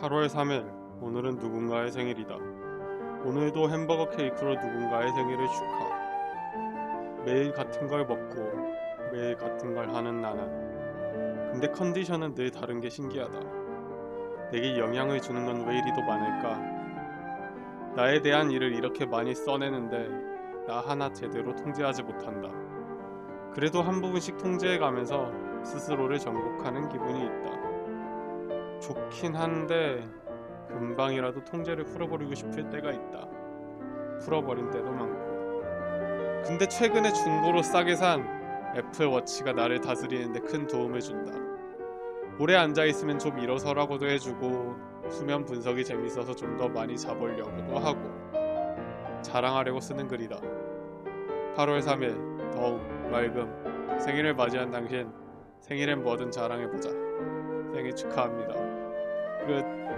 8월 3일 오늘은 누군가의 생일이다. 오늘도 햄버거 케이크로 누군가의 생일을 축하. 매일 같은 걸 먹고 매일 같은 걸 하는 나는. 근데 컨디션은 늘 다른 게 신기하다. 내게 영향을 주는 건 왜 이리도 많을까? 나에 대한 일을 이렇게 많이 써내는데 나 하나 제대로 통제하지 못한다. 그래도 한 부분씩 통제해 가면서 스스로를 정복하는 기분이 있다. 좋긴 한데 금방이라도 통제를 풀어버리고 싶을 때가 있다. 풀어버린 때도 많고. 근데 최근에 중고로 싸게 산 애플 워치가 나를 다스리는데 큰 도움을 준다. 오래 앉아 있으면 좀 일어서라고도 해주고 수면 분석이 재밌어서 좀 더 많이 자보려고도 하고 자랑하려고 쓰는 글이다. 8월 3일 더욱 맑음 생일을 맞이한 당신 생일엔 뭐든 자랑해보자. 생일 축하합니다. good.